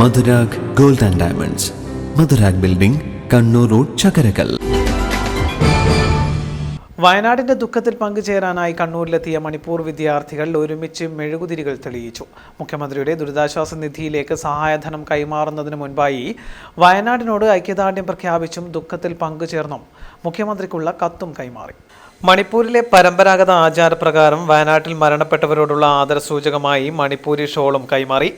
Madhurag gold and diamonds. Madhurag building Kannur road Chakkarakkal. വയനാടിന്റെ ദുഃഖത്തിൽ പങ്കുചേരാനായി കണ്ണൂരിലെത്തിയ മണിപ്പൂർ വിദ്യാർത്ഥികൾ ഒരുമിച്ച് മെഴുകുതിരികൾ തെളിയിച്ചു. മുഖ്യമന്ത്രിയുടെ ദുരിതാശ്വാസ നിധിയിലേക്ക് സഹായധനം കൈമാറുന്നതിന് മുൻപായി വയനാടിനോട് ഐക്യദാർഢ്യം പ്രഖ്യാപിച്ചും ദുഃഖത്തിൽ പങ്കുചേർന്നും മുഖ്യമന്ത്രിക്കുള്ള കത്തും കൈമാറി. മണിപ്പൂരിലെ പരമ്പരാഗത ആചാരപ്രകാരം വയനാട്ടിൽ മരണപ്പെട്ടവരോടുള്ള ആദരസൂചകമായി മണിപ്പൂരി ഷോളും കൈമാറി.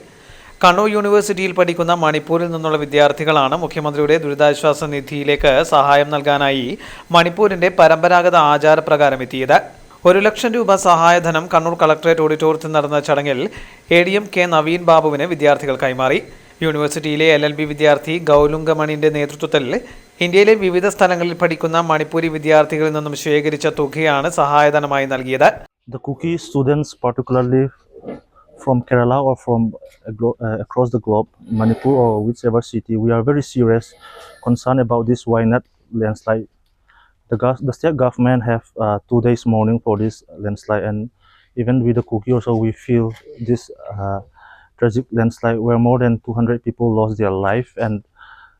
കണ്ണൂർ യൂണിവേഴ്സിറ്റിയിൽ പഠിക്കുന്ന മണിപ്പൂരിൽ നിന്നുള്ള വിദ്യാർത്ഥികളാണ് മുഖ്യമന്ത്രിയുടെ ദുരിതാശ്വാസ നിധിയിലേക്ക് സഹായം നൽകാനായി മണിപ്പൂരിന്റെ പരമ്പരാഗത ആചാരപ്രകാരം എത്തിയത്. ഒരു ലക്ഷം രൂപ സഹായധനം കണ്ണൂർ കളക്ടറേറ്റ് ഓഡിറ്റോറിയത്തിൽ നടന്ന ചടങ്ങിൽ A D M K Naveen ബാബുവിന് വിദ്യാർത്ഥികൾ കൈമാറി. യൂണിവേഴ്സിറ്റിയിലെ എൽ എൽ ബി വിദ്യാർത്ഥി ഗൗലുങ്കമണിന്റെ നേതൃത്വത്തിൽ ഇന്ത്യയിലെ വിവിധ സ്ഥലങ്ങളിൽ പഠിക്കുന്ന മണിപ്പൂരി വിദ്യാർത്ഥികളിൽ നിന്നും ശേഖരിച്ച തുകയാണ് സഹായധനമായി നൽകിയത്. The Kuki students particularly from Kerala or from aglo- uh, across the globe, Manipur or whichever city, we are very serious, concerned about this Wayanad landslide. The, the state government have uh, two days mourning for this landslide, and even with the Kuki also, we feel this uh, tragic landslide where more than 200 people lost their life and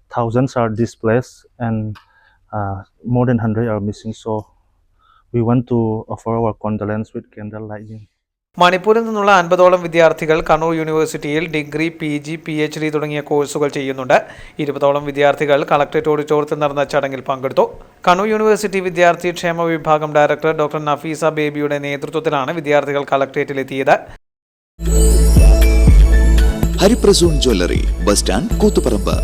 thousands are displaced and uh, more than 100 are missing. So we want to offer our condolence with candle lighting. മണിപ്പൂരിൽ നിന്നുള്ള അൻപതോളം വിദ്യാർത്ഥികൾ കണ്ണൂർ യൂണിവേഴ്സിറ്റിയിൽ degree P G P H D തുടങ്ങിയ കോഴ്സുകൾ ചെയ്യുന്നുണ്ട്. ഇരുപതോളം വിദ്യാർത്ഥികൾ കളക്ടറേറ്റ് ഓഡിറ്റോറിയത്തിൽ നടന്ന ചടങ്ങിൽ പങ്കെടുത്തു. കണ്ണൂർ യൂണിവേഴ്സിറ്റി വിദ്യാർത്ഥി ക്ഷേമ വിഭാഗം ഡയറക്ടർ ഡോക്ടർ നഫീസ ബേബിയുടെ നേതൃത്വത്തിലാണ് വിദ്യാർത്ഥികൾ കളക്ടറേറ്റിലെത്തിയത് Hariprasoon jewellery bus stand Koothuparamba.